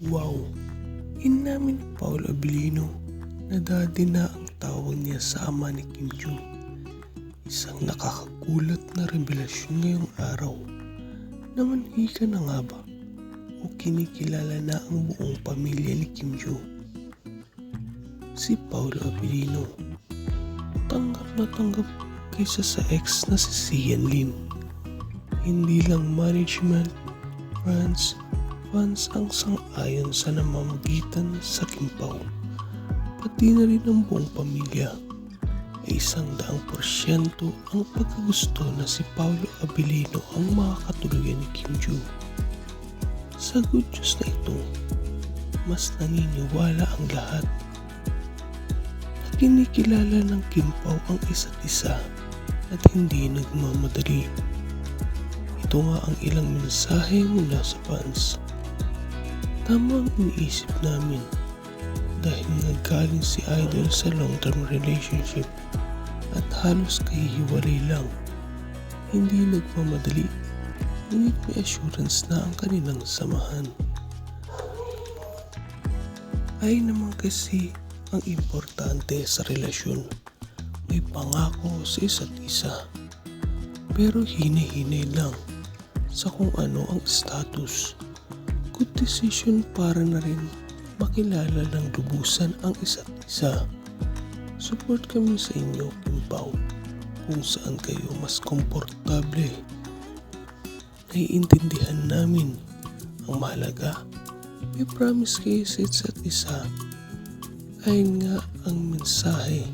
Wow! Inamin ni Paul Abilino na daddy na ang tawag niya sa ama ni Kim Joo. Isang nakakagulat na revelasyon ngayong araw. Namanhika na nga ba? O kinikilala na ang buong pamilya ni Kim Joo? Si Paul Abilino. Tanggap na tanggap kaysa sa ex na si Sian Lin. Hindi lang management, friends, fans ang sang-ayon sa namamagitan sa Kimpaw. Pati na rin ang buong pamilya ay isang daang porsyento ang pagkagusto na si Paulo Abilino ang makakatuluyan ni Kim Joo. Sa good news na ito, mas naniniwala ang lahat na kinikilala ng Kimpaw ang isa't isa at hindi nagmamadali. Ito nga ang ilang mensahe mula sa fans. Tama ang iniisip namin dahil naggaling si Idol sa long-term relationship at halos kahihiwalay lang. Hindi nagmamadali, ngunit may assurance na ang kanilang samahan. Ay naman kasi ang importante sa relasyon. May pangako sa isa't isa. Pero hinihinay lang sa kung ano ang status. Good decision para na rin makilala ng lubusan ang isa't isa. Support kami sa inyo, Kimpaw, kung saan kayo mas komportable. Naiintindihan namin ang mahalaga. May promise kayo sa isa't isa. Ay nga ang mensahe.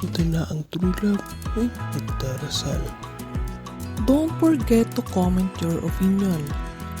Ito na ang true love ay nagdarasal. Don't forget to comment your opinion,